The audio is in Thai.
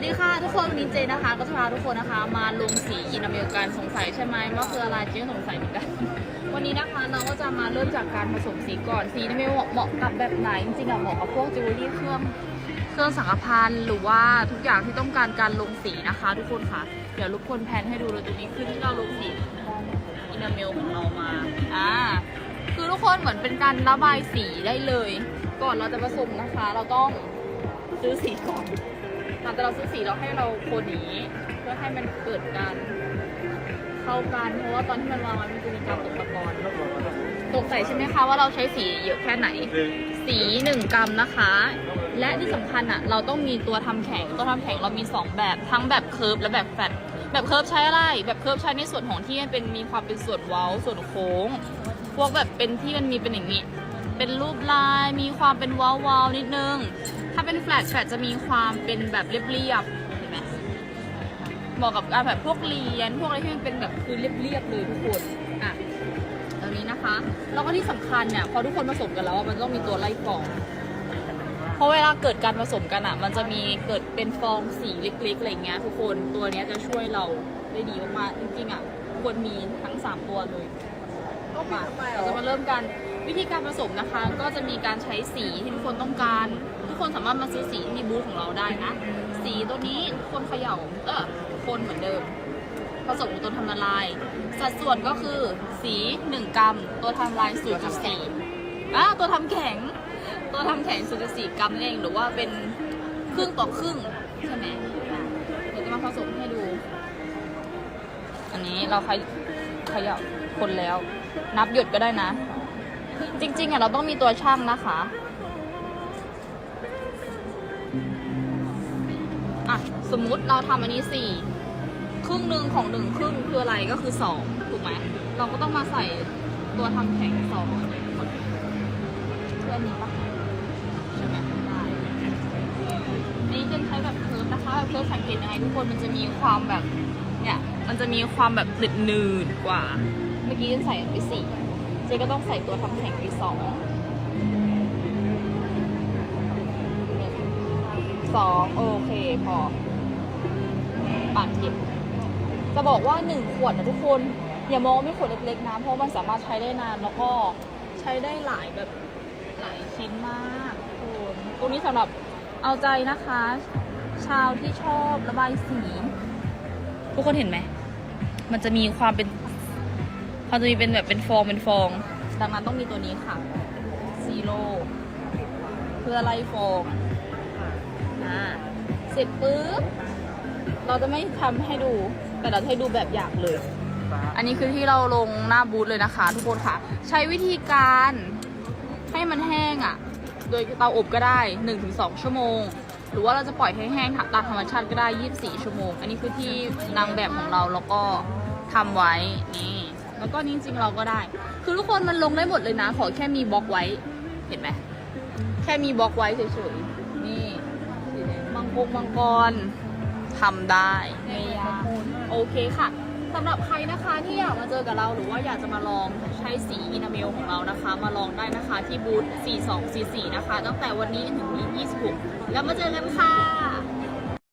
วัสดีค่ะทุกคนวันนี้เจนะคะก็จะพาทุกคนนะคะ มาลงสีอินอเมริกันสงสัยใช่ไหมว่าคืออะไรเจ๊สงสัยเหมือนกัน วันนี้นะคะเราก็จะมาเริ่มจากการผสมสีก่อนสีอินอเมริเหมาะกับแบบไหนจริงๆอะเหมาะกับพวกจิวเวลรี่เครื่องเครื่องสังกพันหรือว่าทุกอย่างที่ต้องการการลงสีนะคะ ทุกคนค่ะเดี๋ยวรบกวนแพนให้ดูเลยตรงนี้คือที่เราลงสีอินอเมลของเรามาอ่าคือทุกคนเหมือนเป็นการระบายสีได้เลย ก่อนเราจะผสมนะคะ เราต้องซื้อสีก่อน หลังจากเราซื้อสีเราให้เราคนอย่างนี้ เพื่อให้มันเกิดการเข้ากันเพราะว่าตอนที่มันวางไว้มันจะมีการตกตะกอนตกใส่ใช่ไหมคะว่าเราใช้สีเยอะแค่ไหน สีหนึ่งกรัมนะคะ และที่สำคัญอะเราต้องมีตัวทำแข็งตัวทำแข็งเรามี 2 แบบทั้งแบบเคิร์ฟและแบบแฟลตแบบเคิร์ฟใช้อะไร แบบเคิร์ฟใช้ในส่วนของที่มันเป็นมีความเป็นส่วนเว้าส่วนโค้ง พวกแบบเป็นที่มันมีเป็นอย่างนี้ เป็นรูปลายมีความเป็นเว้าวๆนิดนึง ถ้าเป็นแฟลตแฟลตจะมีความเป็นแบบเรียบๆเห็นไหมเหมาะกับการแบบพวกเรียน พวกอะไรที่มันเป็นแบบคือเรียบๆเลยทุกคนอะตรงนี้นะคะ แล้วก็ที่สำคัญเนี่ยพอทุกคนผสมกันแล้วอะมันต้องมีตัวไล่ฟอง เพราะเวลาเกิดการผสมกันอะ มันจะมีเกิดเป็นฟองสีเล็กๆอะไรเงี้ยทุกคนตัวเนี้ยจะช่วยเราได้ดีมากๆจริงๆอะควรมีทั้ง3ตัวเลยมาเราจะมาเริ่มกัน วิธีการผสมนะคะก็จะมีการใช้สีที่ทุกคนต้องการ ทุกคนสามารถมาซื้อสีที่บูธของเราได้นะ สีตัวนี้คนเขย่าเออคนเหมือนเดิม ผสมกับตัวทำละลาย สัดส่วนก็คือสี 1 กรัม ตัวทำละลาย 0.4อะตัวทำแข็ง ตัวทำแข็ง 0.4 กรัมนั่นเองหรือว่าเป็นครึ่งต่อครึ่งใช่ไหมเดี๋ยวจะมาผสมให้ดู อันนี้เราขยขยับคนแล้ว นับหยดก็ได้นะ จริงๆอะเราต้องมีตัวช่างนะคะอะสมมุติเราทำอันนี้สี่ครึ่งหนึ่งของหนึ่งครึ่งคืออะไรก็คือสองถูกไหมเราก็ต้องมาใส่ตัวทำแข็งสองเพื่อนนี้ปะใช่ไหมได้นนี้จะใช้แบบเคิร์ฟนะคะแบบเคิร์ฟสังเกตยังไงทุกคนมันจะมีความแบบเนี่ยมันจะมีความแบบหนืดหนืดกว่า เมื่อกี้เจนใส่ไปสี่ เจก็ต้องใส่ตัวทำแข็งไปสองสองโอเคพอปาดเก็บจะบอกว่าหนึ่งขวดนะทุกคน อย่ามองว่าไม่ขวดเล็กๆนะเพราะมันสามารถใช้ได้นานแล้วก็ใช้ได้หลายแบบหลายชิ้นมากทุกคนตรงนี้สำหรับเอาใจนะคะ ชาวที่ชอบระบายสี ทุกคนเห็นไหม มันจะมีความเป็น มันจะมีเป็นแบบเป็นฟองเป็นฟอง ดังนั้นต้องมีตัวนี้ค่ะซีโร่เพื่อไล่ฟองอ่าเสร็จปุ๊บเราจะไม่ทำให้ดู แต่เราจะให้ดูแบบอย่างเลย อันนี้คือที่เราลงหน้าบูธเลยนะคะ ทุกคนค่ะ ใช้วิธีการให้มันแห้งอะ่ะ โดยเตาอบก็ได้ 1-2 ชั่วโมง หรือว่าเราจะปล่อยให้แห้งตามธรรมชาติก็ได้ 24 ชั่วโมง อันนี้คือที่นางแบบของเราแล้วก็ทำไว้นี่ แล้วก็นี่จริงๆเราก็ได้ คือทุกคนมันลงได้หมดเลยนะ ขอแค่มีบล็อกไว้ เห็นไหมแค่มีบล็อกไว้เฉยๆ นี่มังกรมังกรทำได้ไม่ยากโอเคค่ะสำหรับใครนะคะที่อยากมาเจอกับเราหรือว่าอยากจะมาลองใช้สีอินาเมลของเรานะคะ มาลองได้นะคะที่บูธ4244 นะคะ ตั้งแต่วันนี้ถึงวันที่26 แล้วมาเจอกันค่ะ